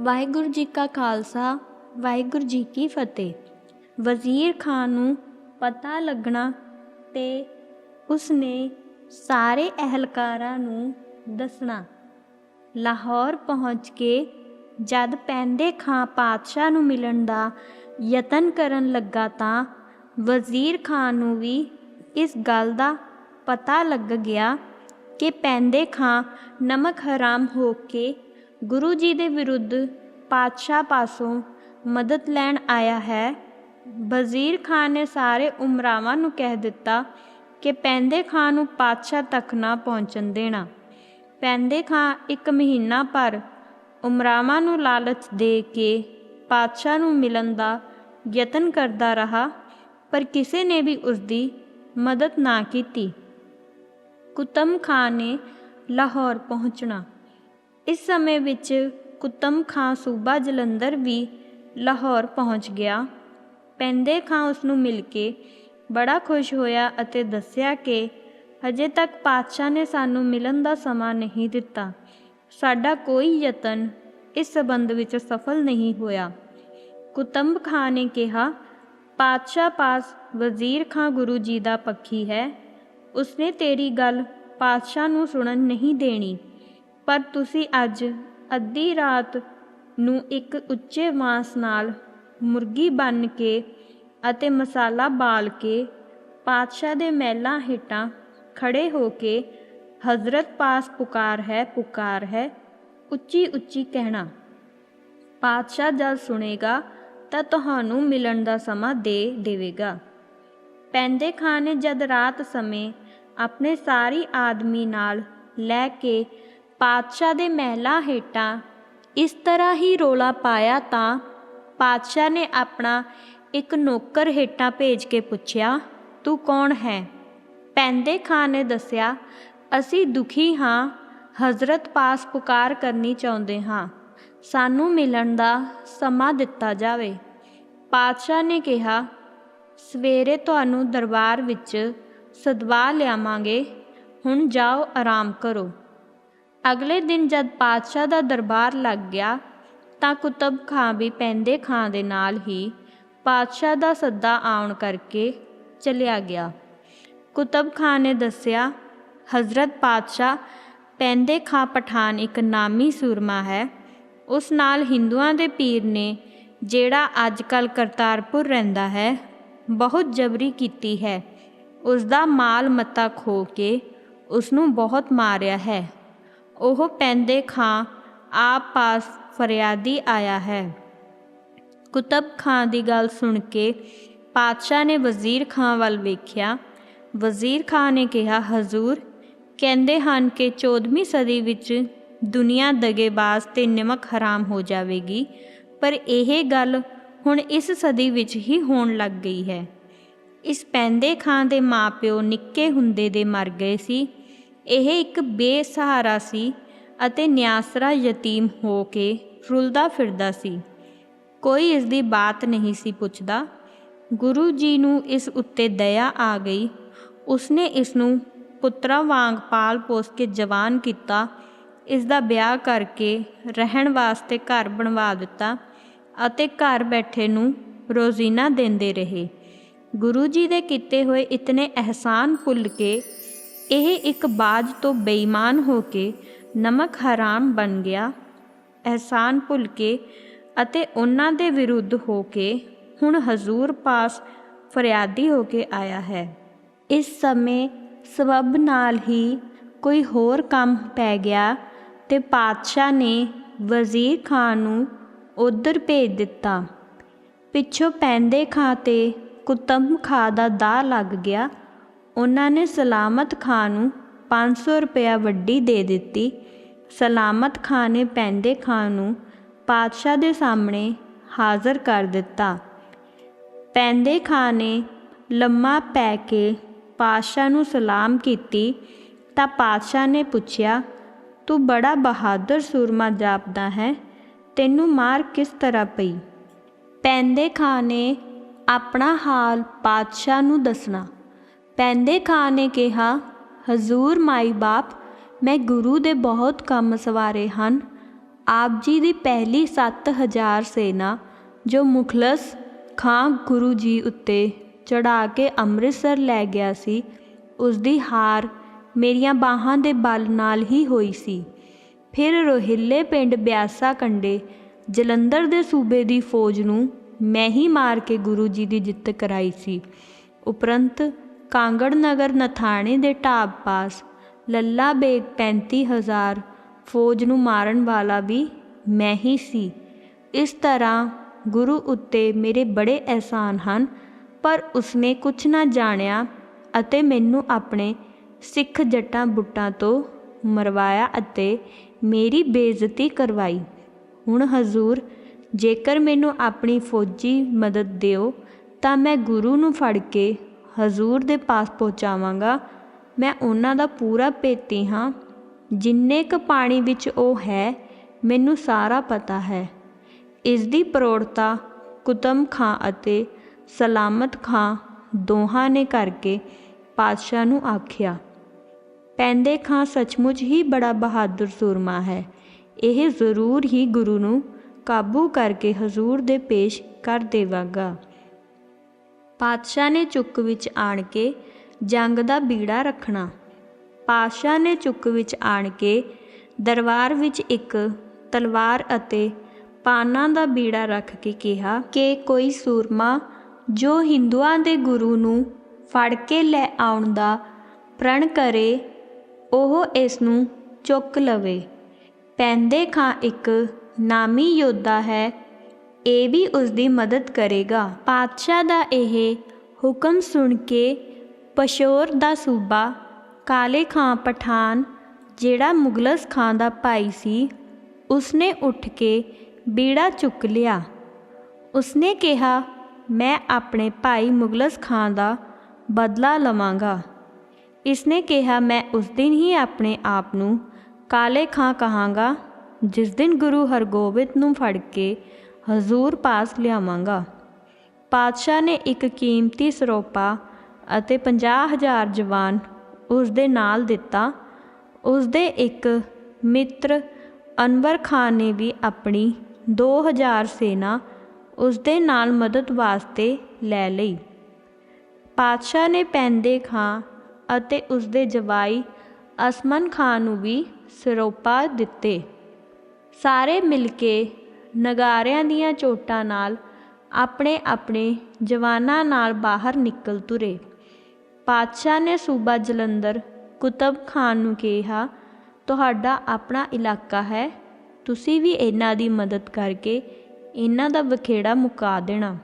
ਵਾਹਿਗੁਰੂ ਜੀ ਕਾ ਖਾਲਸਾ, ਵਾਹਿਗੁਰੂ ਜੀ ਕੀ ਫਤਿਹ। ਵਜ਼ੀਰ ਖਾਨ ਨੂੰ ਪਤਾ ਲੱਗਣਾ ਤੇ ਉਸਨੇ ਸਾਰੇ ਅਹਿਲਕਾਰਾਂ ਨੂੰ ਦੱਸਣਾ। ਲਾਹੌਰ ਪਹੁੰਚ ਕੇ ਜਦ ਪੈਂਦੇ ਖਾਂ ਪਾਤਸ਼ਾਹ ਨੂੰ ਮਿਲਣ ਦਾ ਯਤਨ ਕਰਨ ਲੱਗਾ ਤਾਂ ਵਜ਼ੀਰ ਖਾਨ ਨੂੰ ਵੀ ਇਸ ਗੱਲ ਦਾ ਪਤਾ ਲੱਗ ਗਿਆ ਕਿ ਪੈਂਦੇ ਖਾਂ ਨਮਕ ਹਰਾਮ ਹੋ ਕੇ ਗੁਰੂ ਜੀ ਦੇ ਵਿਰੁੱਧ ਪਾਤਸ਼ਾਹ ਪਾਸੋਂ ਮਦਦ ਲੈਣ ਆਇਆ ਹੈ। ਵਜ਼ੀਰ ਖਾਨ ਨੇ ਸਾਰੇ ਉਮਰਾਵਾਂ ਨੂੰ ਕਹਿ ਦਿੱਤਾ ਕਿ ਪੈਂਦੇ ਖਾਂ ਨੂੰ ਪਾਤਸ਼ਾਹ ਤੱਕ ਨਾ ਪਹੁੰਚਣ ਦੇਣਾ। ਪੈਂਦੇ ਖਾਂ ਇੱਕ ਮਹੀਨਾ ਭਰ ਉਮਰਾਵਾਂ ਨੂੰ ਲਾਲਚ ਦੇ ਕੇ ਪਾਤਸ਼ਾਹ ਨੂੰ ਮਿਲਣ ਦਾ ਯਤਨ ਕਰਦਾ ਰਹਾ, ਪਰ ਕਿਸੇ ਨੇ ਵੀ ਉਸ ਦੀ ਮਦਦ ਨਾ ਕੀਤੀ। ਕੁਤਮ ਖਾਂ ਨੇ ਲਾਹੌਰ ਪਹੁੰਚਣਾ। ਇਸ ਸਮੇਂ ਵਿੱਚ ਕੁਤਮ ਖਾਂ ਸੂਬਾ ਜਲੰਧਰ ਵੀ ਲਾਹੌਰ ਪਹੁੰਚ ਗਿਆ। ਪੈਂਦੇ ਖਾਂ ਉਸ ਨੂੰ ਮਿਲ ਕੇ ਬੜਾ ਖੁਸ਼ ਹੋਇਆ ਅਤੇ ਦੱਸਿਆ ਕਿ ਹਜੇ ਤੱਕ ਪਾਤਸ਼ਾਹ ਨੇ ਸਾਨੂੰ ਮਿਲਣ ਦਾ ਸਮਾਂ ਨਹੀਂ ਦਿੱਤਾ। ਸਾਡਾ ਕੋਈ ਯਤਨ ਇਸ ਸਬੰਧ ਵਿੱਚ ਸਫਲ ਨਹੀਂ ਹੋਇਆ। ਕੁਤੰਬ ਖਾਂ ਨੇ ਕਿਹਾ, ਪਾਤਸ਼ਾਹ ਪਾਸ ਵਜ਼ੀਰ ਖਾਂ ਗੁਰੂ ਜੀ ਦਾ ਪੱਖੀ ਹੈ। ਉਸਨੇ ਤੇਰੀ ਗੱਲ ਪਾਤਸ਼ਾਹ ਨੂੰ ਸੁਣਨ ਨਹੀਂ ਦੇਣੀ। ਪਰ ਤੁਸੀਂ ਅੱਜ ਅੱਧੀ ਰਾਤ ਨੂੰ ਇੱਕ ਉੱਚੇ ਵਾਂਸ ਨਾਲ ਮੁਰਗੀ ਬਣ ਕੇ ਅਤੇ ਮਸਾਲਾ ਬਾਲ ਕੇ ਪਾਤਸ਼ਾਹ ਦੇ ਮਹਿਲਾਂ ਹੇਠਾਂ ਖੜੇ ਹੋ ਕੇ ਹਜ਼ਰਤ ਪਾਸ ਪੁਕਾਰ ਹੈ ਪੁਕਾਰ ਹੈ, ਉੱਚੀ ਉੱਚੀ ਕਹਿਣਾ। ਪਾਤਸ਼ਾਹ ਜਦ ਸੁਣੇਗਾ ਤਾਂ ਤੁਹਾਨੂੰ ਮਿਲਣ ਦਾ ਸਮਾਂ ਦੇ ਦੇਵੇਗਾ। ਪੈਂਦੇ ਖਾਨ ਨੇ ਜਦ ਰਾਤ ਸਮੇਂ ਆਪਣੇ ਸਾਰੀ ਆਦਮੀ ਨਾਲ ਲੈ ਕੇ ਪਾਤਸ਼ਾਹ ਦੇ ਮਹਿਲਾ ਹੇਠਾਂ ਇਸ ਤਰ੍ਹਾਂ ਹੀ ਰੋਲਾ ਪਾਇਆ ਤਾਂ ਪਾਤਸ਼ਾਹ ਨੇ ਆਪਣਾ ਇੱਕ ਨੌਕਰ ਹੇਠਾਂ ਭੇਜ ਕੇ ਪੁੱਛਿਆ, ਤੂੰ ਕੌਣ ਹੈ? ਪੈਂਦੇ ਖਾਨ ਨੇ ਦੱਸਿਆ, ਅਸੀਂ ਦੁਖੀ ਹਾਂ, ਹਜ਼ਰਤ ਪਾਸ ਪੁਕਾਰ ਕਰਨੀ ਚਾਹੁੰਦੇ ਹਾਂ। ਸਾਨੂੰ ਮਿਲਣ ਦਾ ਸਮਾਂ ਦਿੱਤਾ ਜਾਵੇ। ਪਾਤਸ਼ਾਹ ਨੇ ਕਿਹਾ, ਸਵੇਰੇ ਤੁਹਾਨੂੰ ਦਰਬਾਰ ਵਿੱਚ ਸਦਵਾ ਲਿਆਵਾਂਗੇ। ਹੁਣ ਜਾਓ, ਆਰਾਮ ਕਰੋ। ਅਗਲੇ ਦਿਨ ਜਦ ਪਾਤਸ਼ਾਹ ਦਾ ਦਰਬਾਰ ਲੱਗ ਗਿਆ, ਤਾਂ ਕੁਤਬ ਖਾਂ ਵੀ ਪੈਂਦੇ ਖਾਂ ਦੇ ਨਾਲ ਹੀ ਪਾਤਸ਼ਾਹ ਦਾ ਸੱਦਾ ਆਉਣ ਕਰਕੇ ਚਲਿਆ ਗਿਆ। ਕੁਤਬ ਖਾਂ ਨੇ ਦੱਸਿਆ, ਹਜ਼ਰਤ ਪਾਤਸ਼ਾਹ, ਪੈਂਦੇ ਖਾਂ ਪਠਾਨ ਇੱਕ ਨਾਮੀ ਸੂਰਮਾ ਹੈ। ਉਸ ਨਾਲ ਹਿੰਦੂਆਂ ਦੇ ਪੀਰ ਨੇ, ਜਿਹੜਾ ਅੱਜ ਕੱਲ ਕਰਤਾਰਪੁਰ ਰਹਿੰਦਾ ਹੈ, ਬਹੁਤ ਜਬਰੀ ਕੀਤੀ ਹੈ। ਉਸ ਦਾ ਮਾਲ ਮੱਤਾ ਖੋ ਕੇ ਉਸ ਨੂੰ ਬਹੁਤ ਮਾਰਿਆ ਹੈ। ਉਹ ਪੈਂਦੇ ਖਾਂ ਆਪ ਪਾਸ ਫਰਿਆਦੀ ਆਇਆ ਹੈ। ਕੁਤਬ ਖਾਂ ਦੀ ਗੱਲ ਸੁਣ ਕੇ ਪਾਤਸ਼ਾਹ ਨੇ ਵਜ਼ੀਰ ਖਾਂ ਵੱਲ ਵੇਖਿਆ। ਵਜ਼ੀਰ ਖਾਂ ਨੇ ਕਿਹਾ, ਹਜ਼ੂਰ, ਕਹਿੰਦੇ ਹਨ ਕਿ 14ਵੀਂ ਸਦੀ ਵਿੱਚ ਦੁਨੀਆ ਦਗੇਬਾਜ਼ ਤੇ ਨਿਮਕ ਹਰਾਮ ਹੋ ਜਾਵੇਗੀ, ਪਰ ਇਹ ਗੱਲ ਹੁਣ ਇਸ ਸਦੀ ਵਿੱਚ ਹੀ ਹੋਣ ਲੱਗ ਗਈ ਹੈ। ਇਸ ਪੈਂਦੇ ਖਾਂ ਦੇ ਮਾਪਿਓ ਨਿੱਕੇ ਹੁੰਦੇ ਦੇ ਮਰ ਗਏ ਸੀ। ਇਹ ਇੱਕ ਬੇਸਹਾਰਾ ਸੀ ਅਤੇ ਨਿਆਸਰਾ ਯਤੀਮ ਹੋ ਕੇ ਰੁਲਦਾ ਫਿਰਦਾ ਸੀ। ਕੋਈ ਇਸ ਦੀ ਬਾਤ ਨਹੀਂ ਸੀ ਪੁੱਛਦਾ। ਗੁਰੂ ਜੀ ਨੂੰ ਇਸ ਉੱਤੇ ਦਇਆ ਆ ਗਈ। ਉਸਨੇ ਇਸ ਨੂੰ ਪੁੱਤਰਾ ਵਾਂਗ ਪਾਲ ਪੋਸ ਕੇ ਜਵਾਨ ਕੀਤਾ। ਇਸ ਦਾ ਵਿਆਹ ਕਰਕੇ ਰਹਿਣ ਵਾਸਤੇ ਘਰ ਬਣਵਾ ਦਿੱਤਾ ਅਤੇ ਘਰ ਬੈਠੇ ਨੂੰ ਰੋਜ਼ੀਨਾ ਦਿੰਦੇ ਰਹੇ। ਗੁਰੂ ਜੀ ਦੇ ਕੀਤੇ ਹੋਏ ਇਤਨੇ ਅਹਿਸਾਨ ਭੁੱਲ ਕੇ ਇਹ ਇੱਕ ਬਾਜ ਤੋਂ ਬੇਈਮਾਨ ਹੋ ਕੇ ਨਮਕ ਹਰਾਮ ਬਣ ਗਿਆ, ਅਹਿਸਾਨ ਭੁੱਲ ਕੇ ਅਤੇ ਉਹਨਾਂ ਦੇ ਵਿਰੁੱਧ ਹੋ ਕੇ ਹੁਣ ਹਜ਼ੂਰ ਪਾਸ ਫਰਿਆਦੀ ਹੋ ਕੇ ਆਇਆ ਹੈ। ਇਸ ਸਮੇਂ ਸਬਬ ਨਾਲ ਹੀ ਕੋਈ ਹੋਰ ਕੰਮ ਪੈ ਗਿਆ ਤੇ ਪਾਤਸ਼ਾਹ ਨੇ ਵਜ਼ੀਰ ਖਾਨ ਨੂੰ ਉਧਰ ਭੇਜ ਦਿੱਤਾ। ਪਿੱਛੋਂ ਪੈਂਦੇ ਖਾਂ ਤੇ ਕੁਤਮ ਖਾਂ ਦਾ ਦਾ ਲੱਗ ਗਿਆ ਉਹਨਾਂ ਨੇ ਸਲਾਮਤ ਖਾਂ ਨੂੰ 500 ਰੁਪਇਆ ਵੱਡੀ ਦੇ ਦਿੱਤੀ। ਸਲਾਮਤ ਖਾਂ ਨੇ ਪੈਂਦੇ ਖਾਂ ਨੂੰ ਪਾਤਸ਼ਾਹ ਦੇ ਸਾਹਮਣੇ ਹਾਜ਼ਰ ਕਰ ਦਿੱਤਾ। ਪੈਂਦੇ ਖਾਂ ਨੇ ਲੰਮਾ ਪੈ ਕੇ ਪਾਤਸ਼ਾਹ ਨੂੰ ਸਲਾਮ ਕੀਤੀ ਤਾਂ ਪਾਤਸ਼ਾਹ ਨੇ ਪੁੱਛਿਆ, ਤੂੰ ਬੜਾ ਬਹਾਦਰ ਸੂਰਮਾ ਜਾਪਦਾ ਹੈ, ਤੈਨੂੰ ਮਾਰ ਕਿਸ ਤਰ੍ਹਾਂ ਪਈ? ਪੈਂਦੇ ਖਾਂ ਨੇ ਆਪਣਾ ਹਾਲ ਪਾਤਸ਼ਾਹ ਨੂੰ ਦੱਸਣਾ। ਪੈਂਦੇ ਖਾਂ ਨੇ ਕਿਹਾ, ਹਜ਼ੂਰ ਮਾਈ ਬਾਪ, ਮੈਂ ਗੁਰੂ ਦੇ ਬਹੁਤ ਕੰਮ ਸਵਾਰੇ ਹਨ। ਆਪ ਜੀ ਦੀ ਪਹਿਲੀ 7000 ਸੈਨਾ, ਜੋ ਮੁਖਲਸ ਖਾਂ ਗੁਰੂ ਜੀ ਉੱਤੇ ਚੜਾ ਕੇ ਅੰਮ੍ਰਿਤਸਰ ਲੈ ਗਿਆ ਸੀ, ਉਸ ਦੀ ਹਾਰ ਮੇਰੀਆਂ ਬਾਹਾਂ ਦੇ ਬਲ ਨਾਲ ਹੀ ਹੋਈ ਸੀ। ਫਿਰ ਰੋਹਿੱਲੇ ਪਿੰਡ ਬਿਆਸਾ ਕੰਡੇ ਜਲੰਧਰ ਦੇ ਸੂਬੇ ਦੀ ਫੌਜ ਨੂੰ ਮੈਂ ਹੀ ਮਾਰ ਕੇ ਗੁਰੂ ਜੀ ਦੀ ਜਿੱਤ ਕਰਾਈ ਸੀ। ਉਪਰੰਤ ਕਾਂਗੜ ਨਗਰ ਨਥਾਣੇ ਦੇ ਢਾਬ ਪਾਸ ਲੱਲਾ ਬੇਗ 35000 ਫੌਜ ਨੂੰ ਮਾਰਨ ਵਾਲਾ ਵੀ ਮੈਂ ਹੀ ਸੀ। ਇਸ ਤਰ੍ਹਾਂ ਗੁਰੂ ਉੱਤੇ ਮੇਰੇ ਬੜੇ ਅਹਿਸਾਨ ਹਨ, ਪਰ ਉਸਨੇ ਕੁਝ ਨਾ ਜਾਣਿਆ ਅਤੇ ਮੈਨੂੰ ਆਪਣੇ ਸਿੱਖ ਜੱਟਾਂ ਬੁੱਟਾਂ ਤੋਂ ਮਰਵਾਇਆ ਅਤੇ ਮੇਰੀ ਬੇਇੱਜ਼ਤੀ ਕਰਵਾਈ। ਹੁਣ ਹਜ਼ੂਰ, ਜੇਕਰ ਮੈਨੂੰ ਆਪਣੀ ਫੌਜੀ ਮਦਦ ਦਿਓ ਤਾਂ ਮੈਂ ਗੁਰੂ ਨੂੰ ਫੜ ਕੇ ਹਜ਼ੂਰ ਦੇ ਪਾਸ ਪਹੁੰਚਾਵਾਂਗਾ। ਮੈਂ ਉਹਨਾਂ ਦਾ ਪੂਰਾ ਭੇਤੀ ਹਾਂ। ਜਿੰਨੇ ਕੁ ਪਾਣੀ ਵਿੱਚ ਉਹ ਹੈ, ਮੈਨੂੰ ਸਾਰਾ ਪਤਾ ਹੈ। ਇਸ ਦੀ ਪ੍ਰੋੜਤਾ ਕੁਤਮ ਖਾਂ ਅਤੇ ਸਲਾਮਤ ਖਾਂ ਦੋਹਾਂ ਨੇ ਕਰਕੇ ਪਾਤਸ਼ਾਹ ਨੂੰ ਆਖਿਆ। ਪੈਂਦੇ ਖਾਂ ਸੱਚਮੁੱਚ ਹੀ ਬੜਾ ਬਹਾਦਰ ਸੂਰਮਾ ਹੈ। ਇਹ ਜ਼ਰੂਰ ਹੀ ਗੁਰੂ ਨੂੰ ਕਾਬੂ ਕਰਕੇ ਹਜ਼ੂਰ ਦੇ ਪੇਸ਼ ਕਰ ਦੇਵਾਂਗਾ। ਪਾਤਸ਼ਾਹ ਨੇ ਚੁੱਕ ਵਿੱਚ ਆਣ ਕੇ ਜੰਗ ਦਾ ਬੀੜਾ ਰੱਖਣਾ। ਪਾਤਸ਼ਾਹ ਨੇ ਚੁੱਕ ਵਿੱਚ ਆਣ ਕੇ ਦਰਬਾਰ ਵਿੱਚ ਇੱਕ ਤਲਵਾਰ ਅਤੇ ਪਾਨਾਂ ਦਾ ਬੀੜਾ ਰੱਖ ਕੇ ਕਿਹਾ, ਕਿ ਕੋਈ ਸੂਰਮਾ ਜੋ ਹਿੰਦੂਆਂ ਦੇ ਗੁਰੂ ਨੂੰ ਫੜ ਕੇ ਲੈ ਆਉਣ ਦਾ ਪ੍ਰਣ ਕਰੇ, ਉਹ ਇਸ ਨੂੰ ਚੁੱਕ ਲਵੇ। ਪੈਂਦੇ ਖਾਂ ਇੱਕ ਨਾਮੀ ਯੋਧਾ ਹੈ ਇਹ ਵੀ ਉਸ ਦੀ ਮਦਦ ਕਰੇਗਾ। ਪਾਤਸ਼ਾਹ ਦਾ ਇਹ ਹੁਕਮ ਸੁਣ ਕੇ ਪਸ਼ੌਰ ਦਾ ਸੂਬਾ, ਕਾਲੇ ਖਾਂ ਪਠਾਨ, ਜਿਹੜਾ ਮੁਗਲਸ ਖਾਂ ਦਾ ਭਾਈ ਸੀ, ਉਸਨੇ ਉੱਠ ਕੇ ਬੀੜਾ ਚੁੱਕ ਲਿਆ। ਉਸਨੇ ਕਿਹਾ, ਮੈਂ ਆਪਣੇ ਭਾਈ ਮੁਗਲਸ ਖਾਂ ਦਾ ਬਦਲਾ ਲਵਾਂਗਾ। ਇਸਨੇ ਕਿਹਾ, ਮੈਂ ਉਸ ਦਿਨ ਹੀ ਆਪਣੇ ਆਪ ਨੂੰ ਕਾਲੇ ਖਾਂ ਕਹਾਂਗਾ, ਜਿਸ ਦਿਨ ਗੁਰੂ ਹਰਗੋਬਿੰਦ ਨੂੰ ਫੜ ਕੇ ਹਜ਼ੂਰ ਪਾਸ ਲਿਆਵਾਂਗਾ। ਪਾਤਸ਼ਾਹ ਨੇ ਇੱਕ ਕੀਮਤੀ ਸਰੋਪਾ ਅਤੇ 50000 ਜਵਾਨ ਉਸ ਦੇ ਨਾਲ ਦਿੱਤਾ। ਉਸ ਦੇ ਇੱਕ ਮਿੱਤਰ ਅਨਵਰ ਖਾਨ ਨੇ ਵੀ ਆਪਣੀ 2000 ਸੈਨਾ ਉਸ ਦੇ ਨਾਲ ਮਦਦ ਵਾਸਤੇ ਲੈ ਲਈ। ਪਾਤਸ਼ਾਹ ਨੇ ਪੈਂਦੇ ਖਾਂ ਅਤੇ ਉਸ ਦੇ ਜਵਾਈ ਅਸਮਨ ਖਾਨ ਨੂੰ ਵੀ ਸਰੋਪਾ ਦਿੱਤੇ। ਸਾਰੇ ਮਿਲ ਕੇ ਨਗਾਰਿਆਂ ਦੀਆਂ ਚੋਟਾਂ ਨਾਲ ਆਪਣੇ ਆਪਣੇ ਜਵਾਨਾਂ ਨਾਲ ਬਾਹਰ ਨਿਕਲ ਤੁਰੇ। ਪਾਤਸ਼ਾਹ ਨੇ ਸੂਬਾ ਜਲੰਧਰ ਕੁਤਬ ਖਾਨ ਨੂੰ ਕਿਹਾ, ਤੁਹਾਡਾ ਆਪਣਾ ਇਲਾਕਾ ਹੈ, ਤੁਸੀਂ ਵੀ ਇਹਨਾਂ ਦੀ ਮਦਦ ਕਰਕੇ ਇਹਨਾਂ ਦਾ ਵਖੇੜਾ ਮੁਕਾ ਦੇਣਾ।